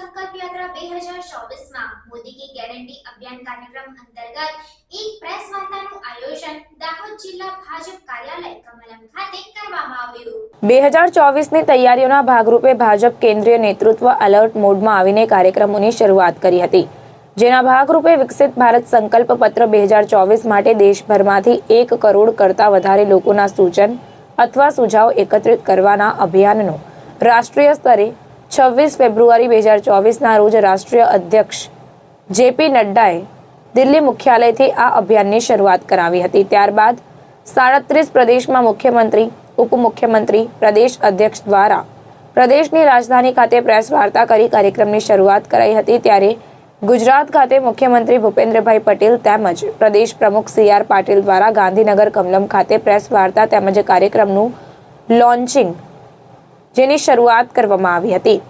સંકલ્પ યાત્રા બે હજાર ચોવીસમાં મોદી કી ગેરંટી અભિયાન કાર્યક્રમ અંતર્ગત એક પ્રેસ વાર્તાનું આયોજન દાહોદ જિલ્લા ભાજપ કાર્યાલય કમલમ ખાતે કરવામાં આવ્યું. બે હજાર ચોવીસની તૈયારીઓના ભાગરૂપે ભાજપ કેન્દ્રીય નેતૃત્વ એલર્ટ મોડમાં આવીને કાર્યક્રમોની શરૂઆત કરી હતી. જેના ભાગરૂપે વિકસિત ભારત સંકલ્પ પત્ર બે હજાર ચોવીસ માટે દેશભરમાંથી એક કરોડ કરતાં વધારે લોકોના સૂચન અથવા સુઝાવ એકત્રિત કરવાના અભિયાનનો રાષ્ટ્રીય સ્તરે છવ્વીસ ફેબ્રુઆરી બે હજાર ચોવીસના રોજ રાષ્ટ્રીય અધ્યક્ષ જેપી નડ્ડાએ દિલ્હી મુખ્યાલયથી આ અભિયાનની શરૂઆત કરાવી હતી. ત્યારબાદ સાડત્રીસ પ્રદેશમાં મુખ્યમંત્રી, ઉપમુખ્યમંત્રી, પ્રદેશ અધ્યક્ષ દ્વારા પ્રદેશની રાજધાની ખાતે પ્રેસ વાર્તા કરી કાર્યક્રમની શરૂઆત કરાઈ હતી. ત્યારે ગુજરાત ખાતે મુખ્યમંત્રી ભૂપેન્દ્રભાઈ પટેલ તેમજ પ્રદેશ પ્રમુખ સી આર પાટીલ દ્વારા ગાંધીનગર કમલમ ખાતે પ્રેસ વાર્તા તેમજ કાર્યક્રમનું લોન્ચિંગ જેની શરૂઆત કરવામાં આવી હતી.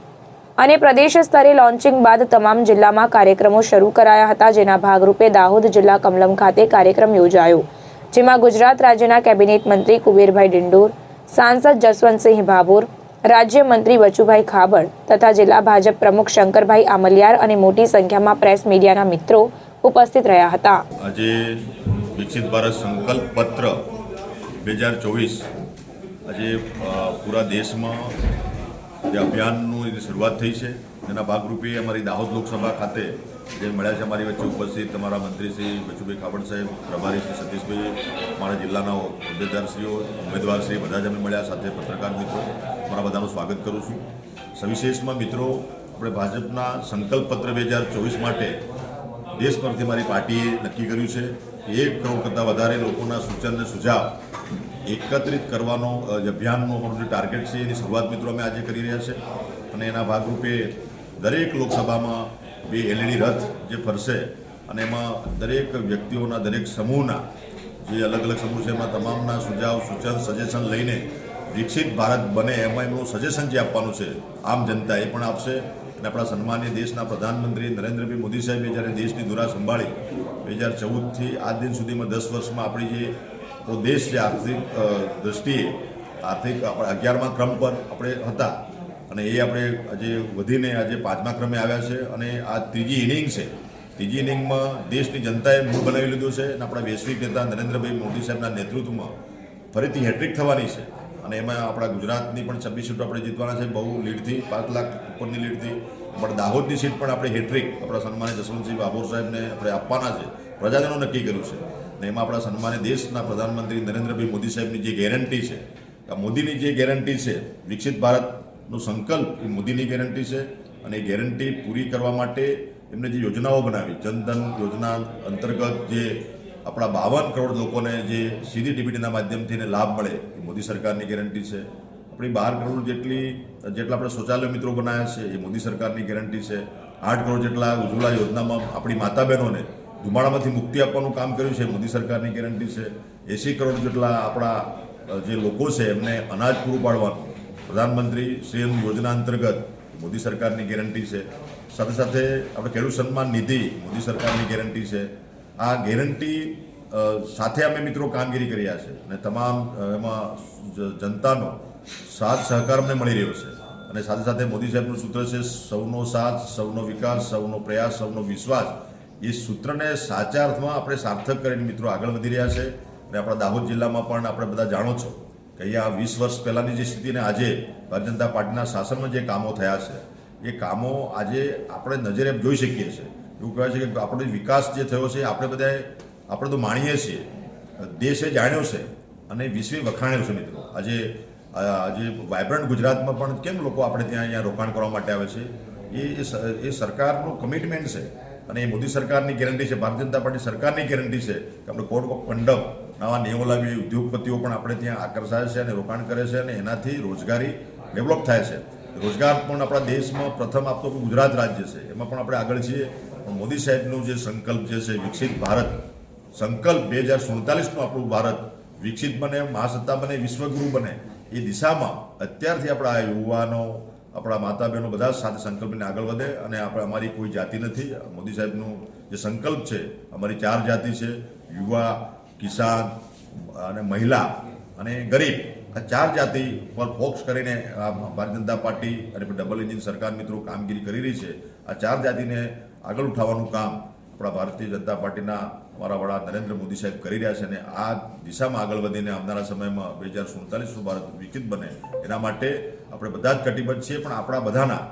અને પ્રદેશ સ્તરે લોન્ચિંગ બાદ તમામ જિલ્લામાં કાર્યક્રમો શરૂ કરાયા હતા, જેના ભાગરૂપે દાહોદ જિલ્લા કમલમ ખાતે કાર્યક્રમ યોજાયો. જેમાં ગુજરાત રાજ્યના કેબિનેટ મંત્રી કુબેરભાઈ ડિંડોર, સાંસદ જસવંતસિંહ ભાભોર રાજ્યમંત્રી બચુભાઈ ખાબડ તથા જિલ્લા ભાજપ પ્રમુખ શંકરભાઈ આમલિયાર અને મોટી સંખ્યામાં પ્રેસ મીડિયાના મિત્રો ઉપસ્થિત રહ્યા હતા. આજે વિકસિત ભારત સંકલ્પ પત્ર બે હજાર ચોવીસ આજે પૂરા દેશમાં જે અભિયાનનું એની શરૂઆત થઈ છે, તેના ભાગરૂપે અમારી દાહોદ લોકસભા ખાતે જે મળ્યા છે અમારી વચ્ચે ઉપસ્થિત તમારા મંત્રી શ્રી બચુભાઈ ખાબડ સાહેબ, પ્રભારી શ્રી સતીશભાઈ અમારા જિલ્લાના હોદ્દેદારશ્રીઓ ઉમેદવારશ્રી બધા જ અમે મળ્યા, સાથે પત્રકાર મિત્રો, મારા બધાનું સ્વાગત કરું છું. સવિશેષમાં મિત્રો, આપણે ભાજપના સંકલ્પ પત્ર બે હજાર ચોવીસ માટે દેશ પરથી મારી પાર્ટીએ નક્કી કર્યું છે એક કરોડ કરતાં વધારે લોકોના સૂચન અને સુઝાવ એકત્રિત કરવાનો જે અભિયાનનો જે ટાર્ગેટ છે, એની શરૂઆત મિત્રો અમે આજે કરી રહ્યા છે. અને એના ભાગરૂપે દરેક લોકસભામાં બે એલઈડી રથ જે ફરશે અને એમાં દરેક વ્યક્તિઓના, દરેક સમૂહના, જે અલગ અલગ સમૂહ છે, એમાં તમામના સુઝાવ, સૂચન સજેશન લઈને વિકસિત ભારત બને એમાં એમનું સજેશન જે આપવાનું છે, આમ જનતા એ પણ આપશે. અને આપણા સન્માનીય દેશના પ્રધાનમંત્રી નરેન્દ્રભાઈ મોદી સાહેબે જ્યારે દેશની ધુરા સંભાળી બે હજાર ચૌદથી આજ દિન સુધીમાં દસ વર્ષમાં આપણી જે દેશ છે આર્થિક દ્રષ્ટિએ, આર્થિક આપણે અગિયારમા ક્રમ પર આપણે હતા અને એ આપણે આજે વધીને આજે પાંચમા ક્રમે આવ્યા છે અને આ ત્રીજી ઇનિંગ છે. ત્રીજી ઇનિંગમાં દેશની જનતાએ મૂળ બનાવી લીધું છે અને આપણા વૈશ્વિક નેતા નરેન્દ્રભાઈ મોદી સાહેબના નેતૃત્વમાં ફરીથી હેટ્રિક થવાની છે. અને એમાં આપણા ગુજરાતની પણ છવ્વીસ સીટો આપણે જીતવાના છે, બહુ લીડથી, પાંચ લાખ ઉપરની લીડથી. પણ દાહોદની સીટ પણ આપણે હેટ્રિક, આપણા સન્માનિત જસવંતસિંહ બાબોર સાહેબને આપણે આપવાના છે. પ્રજાજનો નક્કી કર્યું છે. અને એમાં આપણા સન્માનિત દેશના પ્રધાનમંત્રી નરેન્દ્રભાઈ મોદી સાહેબની જે ગેરંટી છે મોદીની જે ગેરંટી છે, વિકસિત ભારતનો સંકલ્પ એ મોદીની ગેરંટી છે. અને એ ગેરંટી પૂરી કરવા માટે એમને જે યોજનાઓ બનાવી જનધન યોજના અંતર્ગત જે આપણા બાવન કરોડ લોકોને જે સીધી ડીબીટીના માધ્યમથી એને લાભ મળે, એ મોદી સરકારની ગેરંટી છે. આપણી બાર કરોડ જેટલી, જેટલા આપણે શૌચાલય મિત્રો બનાવ્યા છે, એ મોદી સરકારની ગેરંટી છે. આઠ કરોડ જેટલા ઉજ્જવલા યોજનામાં આપણી માતા બહેનોને ધુમાડામાંથી મુક્તિ આપવાનું કામ કર્યું છે મોદી સરકારની ગેરંટી છે. એંસી કરોડ જેટલા આપણા જે લોકો છે, એમને અનાજ પૂરું પાડવાનું, પ્રધાનમંત્રી શ્રી અન્ન યોજના અંતર્ગત મોદી સરકારની ગેરંટી છે. સાથે સાથે આપણે ખેડૂત સન્માન નિધિ મોદી સરકારની ગેરંટી છે. આ ગેરંટી સાથે અમે મિત્રો કામગીરી કર્યા છે. અને તમામ એમાં જનતાનો સાથ, સહકાર અમને મળી રહ્યો છે. અને સાથે સાથે મોદી સાહેબનું સૂત્ર છે, સૌનો સાથ, સૌનો વિકાસ, સૌનો પ્રયાસ, સૌનો વિશ્વાસ. એ સૂત્રને સાચા અર્થમાં આપણે સાર્થક કરીને મિત્રો આગળ વધી રહ્યા છે. અને આપણા દાહોદ જિલ્લામાં પણ આપણે બધા જાણો છો કે અહીંયા વીસ વર્ષ પહેલાંની જે સ્થિતિને આજે ભારતીય જનતા પાર્ટીના શાસનમાં જે કામો થયા છે, એ કામો આજે આપણે નજરે જોઈ શકીએ છીએ. એવું કહેવાય છે કે આપણો વિકાસ જે થયો છે, આપણે બધાએ, આપણે તો માણીએ છીએ, દેશે જાણ્યો છે અને વિશ્વે વખાણ્યો છે મિત્રો. આજે આજે વાયબ્રન્ટ ગુજરાતમાં પણ કેમ લોકો આપણે ત્યાં અહીંયા રોકાણ કરવા માટે આવે છે? એ એ સરકારનું કમિટમેન્ટ છે અને એ મોદી સરકારની ગેરંટી છે, ભારતીય જનતા પાર્ટી સરકારની ગેરંટી છે કે આપણે કોર્ટ ઓફ કંડમ નવા નિયમો લાવી, ઉદ્યોગપતિઓ પણ આપણે ત્યાં આકર્ષાય છે અને રોકાણ કરે છે અને એનાથી રોજગારી ડેવલપ થાય છે. રોજગાર પણ આપણા દેશમાં પ્રથમ આપતો ગુજરાત રાજ્ય છે. એમાં પણ આપણે આગળ છીએ. મોદી સાહેબનું જે સંકલ્પ જે છે વિકસિત ભારત, સંકલ્પ બે હજાર સુડતાલીસનું આપણું ભારત વિકસિત બને, મહાસત્તા બને, વિશ્વગુરુ બને, એ દિશામાં અત્યારથી આપણા યુવાનો, આપણા માતા બહેનો બધા સાથે સંકલ્પને આગળ વધે અને આપણે અમારી કોઈ જાતિ નથી. મોદી સાહેબનું જે સંકલ્પ છે, અમારી ચાર જાતિ છે, યુવા, કિસાન અને મહિલા અને ગરીબ, આ ચાર જાતિ પર ફોકસ કરીને આ ભારતીય જનતા પાર્ટી અને ડબલ એન્જિન સરકાર મિત્રો કામગીરી કરી રહી છે. આ ચાર જાતિને આગળ ઉઠાવવાનું કામ આપણા ભારતીય જનતા પાર્ટીના અમારા વડા નરેન્દ્ર મોદી સાહેબ કરી રહ્યા છે અને આ દિશામાં આગળ વધીને આવનારા સમયમાં બે હજાર સુડતાલીસનું ભારત વિકસિત બને એના માટે આપણે બધા જ કટિબદ્ધ છીએ, પણ આપણા બધાના